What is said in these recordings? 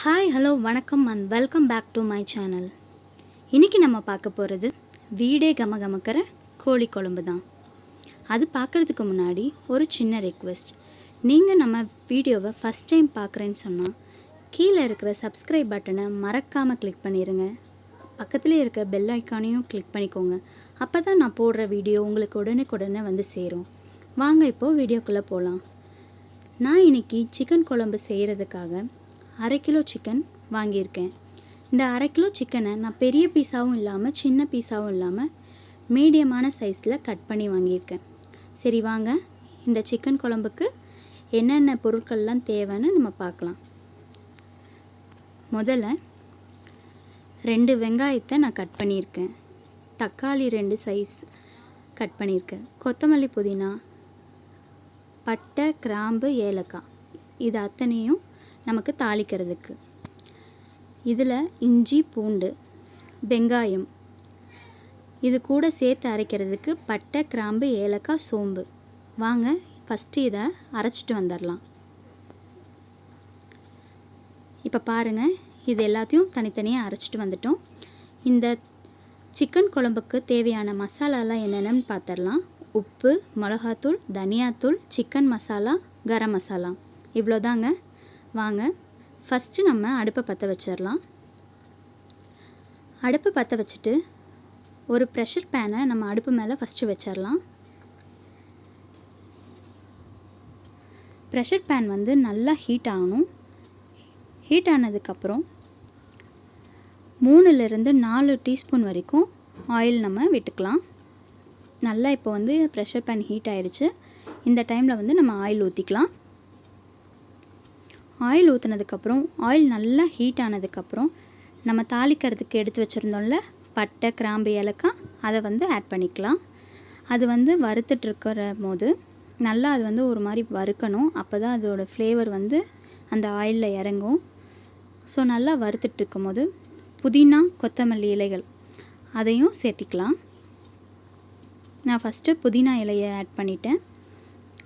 Hi hello வணக்கம் and welcome back to my channel இன்றைக்கி நம்ம பார்க்க போகிறது வீடே கமகமக்கிற கோழி குழம்பு தான். அது பார்க்குறதுக்கு முன்னாடி ஒரு சின்ன ரெக்வெஸ்ட் நீங்கள் நம்ம வீடியோவை ஃபஸ்ட் டைம் பார்க்குறேன்னு சொன்னால் கீழே இருக்கிற சப்ஸ்கிரைப் பட்டனை மறக்காமல் கிளிக் பண்ணிடுங்க பக்கத்தில் இருக்க பெல் ஐக்கானையும் கிளிக் பண்ணிக்கோங்க. அப்போ தான் நான் போடுற வீடியோ உங்களுக்கு உடனுக்குடனே வந்து சேரும். வாங்க இப்போது வீடியோக்குள்ளே போகலாம் நான் இன்னைக்கு சிக்கன் குழம்பு செய்கிறதுக்காக அரை கிலோ சிக்கன் வாங்கியிருக்கேன். இந்த அரை கிலோ சிக்கனை நான் பெரிய பீஸாவும் இல்லாமல் சின்ன பீஸாவும் இல்லாமல் மீடியமான சைஸில் கட் பண்ணி வாங்கியிருக்கேன். சரி வாங்க. இந்த சிக்கன் குழம்புக்கு என்னென்ன பொருட்கள்லாம் தேவைன்னு நம்ம பார்க்கலாம். முதல்ல ரெண்டு வெங்காயத்தை நான் கட் பண்ணியிருக்கேன். தக்காளி ரெண்டு சைஸ் கட் பண்ணியிருக்கேன். கொத்தமல்லி புதினா பட்டை கிராம்பு ஏலக்காய். இது அத்தனையும் நமக்கு தாளிக்கிறதுக்கு. இதில் இஞ்சி பூண்டு வெங்காயம். இது கூட சேர்த்து அரைக்கிறதுக்கு பட்டை கிராம்பு ஏலக்காய் சோம்பு. வாங்க ஃபஸ்ட்டு இதை அரைச்சிட்டு வந்துடலாம் இப்போ பாருங்கள் இது எல்லாத்தையும் தனித்தனியாக அரைச்சிட்டு வந்துட்டோம். இந்த சிக்கன் குழம்புக்கு தேவையான மசாலாலாம் என்னென்னு பார்த்துடலாம் உப்பு மிளகாத்தூள் தனியாத்தூள் சிக்கன் மசாலா கரம் மசாலா. இவ்வளோதாங்க வாங்க. ஃபஸ்ட்டு நம்ம அடுப்பை பற்ற வச்சிடலாம். அடுப்பை பற்ற வச்சுட்டு ஒரு ப்ரெஷர் பேனை நம்ம அடுப்பு மேலே ஃபஸ்ட்டு வச்சிடலாம். ப்ரெஷர் பேன் வந்து நல்லா ஹீட் ஆகணும். ஹீட் ஆனதுக்கப்புறம் மூணுலேருந்து நாலு டீஸ்பூன் வரைக்கும் ஆயில் நம்ம விட்டுக்கலாம். நல்லா இப்போ வந்து ப்ரெஷர் பேன் ஹீட் ஆயிடுச்சு இந்த டைமில் வந்து நம்ம ஆயில் ஊற்றிக்கலாம் ஆயில் ஊற்றுனதுக்கப்புறம் ஆயில் நல்லா ஹீட் ஆனதுக்கப்புறம் நம்ம தாளிக்கிறதுக்கு எடுத்து வச்சுருந்தோம்ல பட்டை கிராம்பு ஏலக்காய் அதை வந்து ஆட் பண்ணிக்கலாம். அது வந்து வறுத்துட்ருக்கிற போது நல்லா அது வந்து ஒரு மாதிரி வறுக்கணும். அப்போ தான் அதோட ஃப்ளேவர் வந்து அந்த ஆயிலில் இறங்கும். ஸோ நல்லா வறுத்துட்ருக்கும் போது புதினா கொத்தமல்லி இலைகள் அதையும் சேர்த்திக்கலாம். நான் ஃபஸ்ட்டு புதினா இலையை ஆட் பண்ணிட்டேன்.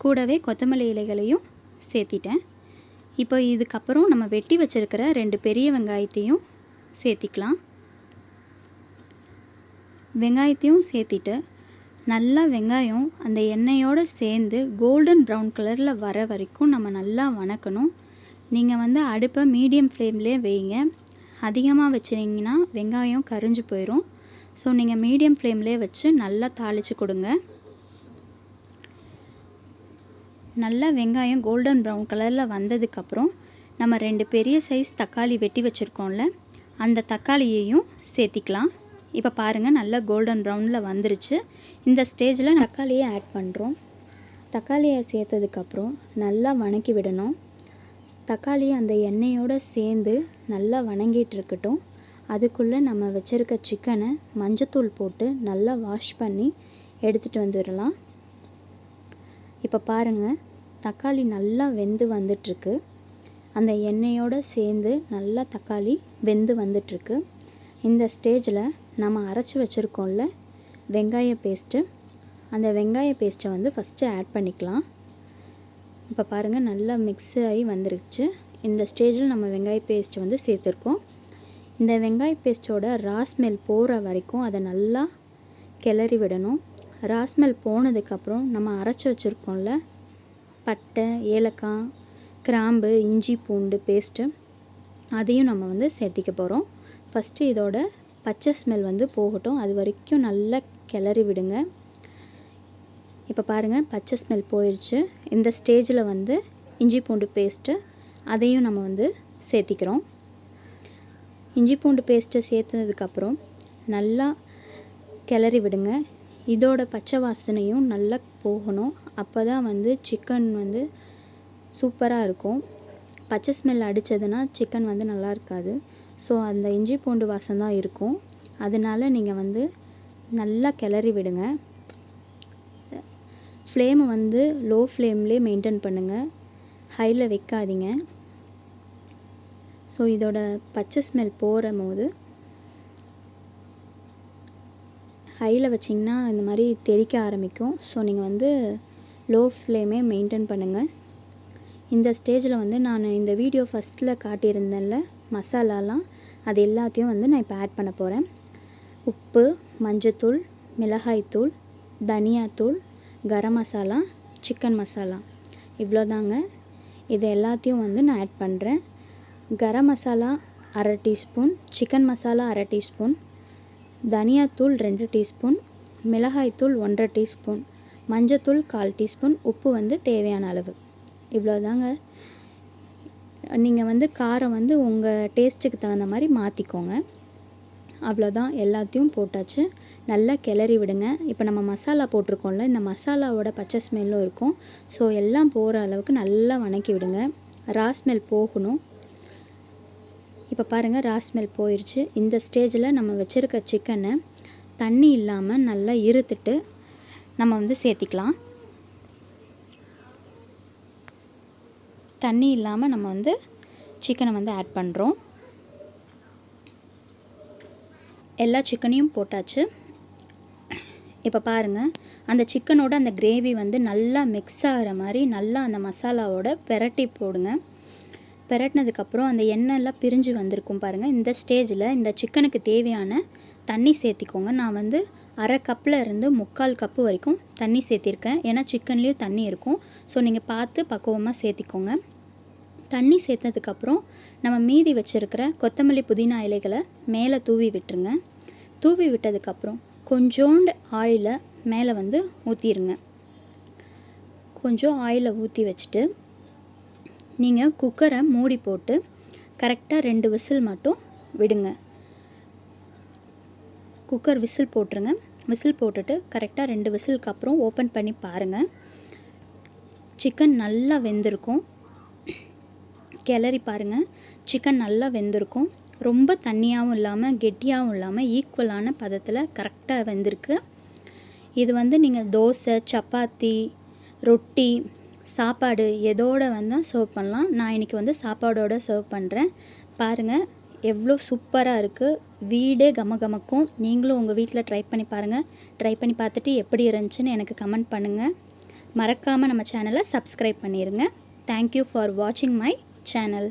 கூடவே கொத்தமல்லி இலைகளையும் சேர்த்திட்டேன். இப்போ இதுக்கப்புறம் நம்ம வெட்டி வச்சுருக்கிற ரெண்டு பெரிய வெங்காயத்தையும் சேர்த்திக்கலாம். வெங்காயத்தையும் சேர்த்திட்டு நல்லா வெங்காயம் அந்த எண்ணெயோடு சேர்ந்து கோல்டன் ப்ரௌன் கலரில் வர வரைக்கும் நம்ம நல்லா வணக்கணும். நீங்கள் வந்து அடுப்பை மீடியம் ஃப்ளேம்லேயே வைங்க. அதிகமாக வச்சுருந்தீங்கன்னா வெங்காயம் கரிஞ்சு போயிடும் ஸோ நீங்கள் மீடியம் ஃப்ளேம்லேயே வச்சு நல்லா தாளித்து கொடுங்க. நல்லா வெங்காயம் கோல்டன் ப்ரௌன் கலரில் வந்ததுக்கப்புறம் நம்ம ரெண்டு பெரிய சைஸ் தக்காளி வெட்டி வச்சுருக்கோம்ல அந்த தக்காளியையும் சேர்த்திக்கலாம். இப்போ பாருங்கள் நல்லா கோல்டன் ப்ரௌனில் வந்துருச்சு. இந்த ஸ்டேஜில் தக்காளியை ஆட் பண்ணுறோம் தக்காளியை சேர்த்ததுக்கப்புறம் நல்லா வணக்கி விடணும். தக்காளி அந்த எண்ணெயோடு சேர்ந்து நல்லா வணங்கிட்டு இருக்கட்டும். அதுக்குள்ளே நம்ம வச்சுருக்க சிக்கனை மஞ்சத்தூள் போட்டு நல்லா வாஷ் பண்ணி எடுத்துகிட்டு வந்துடலாம். இப்போ பாருங்கள் தக்காளி நல்லா வெந்து வந்துட்டுருக்கு. அந்த எண்ணெயோடு சேர்ந்து நல்லா தக்காளி வெந்து வந்துட்டுருக்கு. இந்த ஸ்டேஜில் நம்ம அரைச்சி வச்சுருக்கோம்ல வெங்காய பேஸ்ட்டு அந்த வெங்காய பேஸ்ட்டை வந்து ஃபஸ்ட்டு ஆட் பண்ணிக்கலாம். இப்போ பாருங்கள் நல்லா மிக்ஸ் ஆகி வந்துருச்சு. இந்த ஸ்டேஜில் நம்ம வெங்காய பேஸ்ட்டை வந்து சேர்த்துருக்கோம். இந்த வெங்காய பேஸ்ட்டோட ராஸ்மெல் போகிற வரைக்கும் அதை நல்லா கிளறி விடணும். ராஸ்மெல் போனதுக்கப்புறம் நம்ம அரைச்சி வச்சுருக்கோம்ல. பட்டை ஏலக்காய் கிராம்பு இஞ்சி பூண்டு பேஸ்ட்டு அதையும் நம்ம வந்து சேர்த்திக்க போகிறோம் ஃபஸ்ட்டு இதோட பச்சை ஸ்மெல் வந்து போகட்டும். அது வரைக்கும் நல்லா கிளறி விடுங்க. இப்போ பாருங்கள் பச்சை ஸ்மெல் போயிடுச்சு இந்த ஸ்டேஜில் வந்து இஞ்சி பூண்டு பேஸ்ட்டு அதையும் நம்ம வந்து சேர்த்திக்கிறோம். இஞ்சி பூண்டு பேஸ்ட்டை சேர்த்ததுக்கப்புறம் நல்லா கிளறி விடுங்க. இதோட பச்சை வாசனையும் நல்லா போகணும். அப்போ தான் வந்து சிக்கன் வந்து சூப்பராக இருக்கும். பச்சை ஸ்மெல் அடித்ததுன்னா சிக்கன் வந்து நல்லா இருக்காது. ஸோ அந்த இஞ்சி பூண்டு வாசம் தான் இருக்கும். அதனால நீங்கள் வந்து நல்லா கிளறி விடுங்க. ஃப்ளேமை வந்து லோ ஃப்ளேம்லேயே மெயின்டைன் பண்ணுங்கள் ஹையில் வைக்காதீங்க. ஸோ இதோட பச்சை ஸ்மெல் போகிற போது ஹையில் வச்சிங்கன்னா இந்த மாதிரி தெறிக்க ஆரம்பிக்கும். ஸோ நீங்கள் வந்து லோ ஃப்ளேமே மெயின்டைன் பண்ணுங்கள் இந்த ஸ்டேஜில் வந்து நான் இந்த வீடியோ ஃபஸ்ட்டில் காட்டியிருந்தேன்ல மசாலாலாம் அது எல்லாத்தையும் வந்து நான் இப்போ ஆட் பண்ண போகிறேன் உப்பு மஞ்சத்தூள் மிளகாய்த்தூள் தனியாத்தூள் கரம் மசாலா சிக்கன் மசாலா. இவ்வளோதாங்க. இது எல்லாத்தையும் வந்து நான் ஆட் பண்ணுறேன் கரம் மசாலா அரை டீஸ்பூன் சிக்கன் மசாலா அரை டீஸ்பூன் தனியாத்தூள் ரெண்டு டீஸ்பூன் மிளகாய்த்தூள் ஒன்றரை டீஸ்பூன் மஞ்சத்தூள் கால் டீஸ்பூன் உப்பு வந்து தேவையான அளவு. இவ்வளோதாங்க நீங்கள் வந்து காரம் வந்து உங்கள் டேஸ்ட்டுக்கு தகுந்த மாதிரி மாற்றிக்கோங்க அவ்வளோதான் எல்லாத்தையும் போட்டாச்சு. நல்லா கிளறி விடுங்க. இப்போ நம்ம மசாலா போட்டிருக்கோம்ல இந்த மசாலாவோட பச்சை ஸ்மெல்லும் இருக்கும். ஸோ எல்லாம் போகிற அளவுக்கு நல்லா வணக்கி விடுங்க. ரா ஸ்மெல் போகணும். இப்போ பாருங்கள் ரா ஸ்மெல் போயிடுச்சு இந்த ஸ்டேஜில் நம்ம வச்சுருக்க சிக்கனை தண்ணி இல்லாமல் நல்லா இருத்துட்டு நம்ம வந்து சேர்த்திக்கலாம். தண்ணி இல்லாமல் நம்ம வந்து சிக்கனை வந்து ஆட் பண்ணுறோம் எல்லா சிக்கனையும் போட்டாச்சு. இப்போ பாருங்கள் அந்த சிக்கனோட அந்த கிரேவி வந்து நல்லா மிக்ஸ் ஆகிற மாதிரி நல்லா அந்த மசாலாவோட பெரட்டி போடுங்க. பெரட்டினதுக்கப்புறம் அந்த எண்ணெய்லாம் பிரிஞ்சு வந்திருக்கும் பாருங்கள் இந்த ஸ்டேஜில் இந்த சிக்கனுக்கு தேவையான தண்ணி சேர்த்திக்கோங்க. நான் வந்து அரை கப்பில் இருந்து முக்கால் கப்பு வரைக்கும் தண்ணி சேர்த்திருக்கேன். ஏன்னா சிக்கன்லேயும் தண்ணி இருக்கும். ஸோ நீங்கள் பார்த்து பக்குவமாக சேர்த்திக்கோங்க. தண்ணி சேர்த்ததுக்கப்புறம் நம்ம மீதி வச்சுருக்கிற கொத்தமல்லி புதினா இலைகளை மேலே தூவி விட்டுருங்க. தூவி விட்டதுக்கப்புறம் கொஞ்சோண்டு ஆயிலை மேலே வந்து ஊற்றிடுங்க கொஞ்சம் ஆயிலை ஊற்றி வச்சுட்டு நீங்கள் குக்கரை மூடி போட்டு கரெக்டாக ரெண்டு விசில் மட்டும் விடுங்க. குக்கர் விசில் போட்டுருங்க. விசில் போட்டுட்டு கரெக்டாக ரெண்டு விசிலுக்கு அப்புறம் ஓப்பன் பண்ணி பாருங்கள் சிக்கன் நல்லா வெந்திருக்கும். கிளறி பாருங்கள் சிக்கன் நல்லா வெந்திருக்கும். ரொம்ப தண்ணியாகவும் இல்லாமல் கெட்டியாகவும் இல்லாமல் ஈக்குவலான பதத்தில் கரெக்டாக வெந்திருக்கு. இது வந்து நீங்கள் தோசை சப்பாத்தி ரொட்டி சாப்பாடு எதோட வந்தால் சர்வ் பண்ணலாம். நான் இன்றைக்கி வந்து சாப்பாடோட சர்வ் பண்ணுறேன் பாருங்கள் எவ்வளோ சூப்பராக இருக்குது வீடே கம கமக்கும் நீங்களும் உங்கள் வீட்டில் ட்ரை பண்ணி பாருங்கள் ட்ரை பண்ணி பார்த்துட்டு எப்படி இருந்துச்சுன்னு எனக்கு கமெண்ட் பண்ணுங்கள் மறக்காமல் நம்ம சேனலை சப்ஸ்கிரைப் பண்ணிடுங்க தேங்க்யூ ஃபார் வாட்சிங் மை சேனல்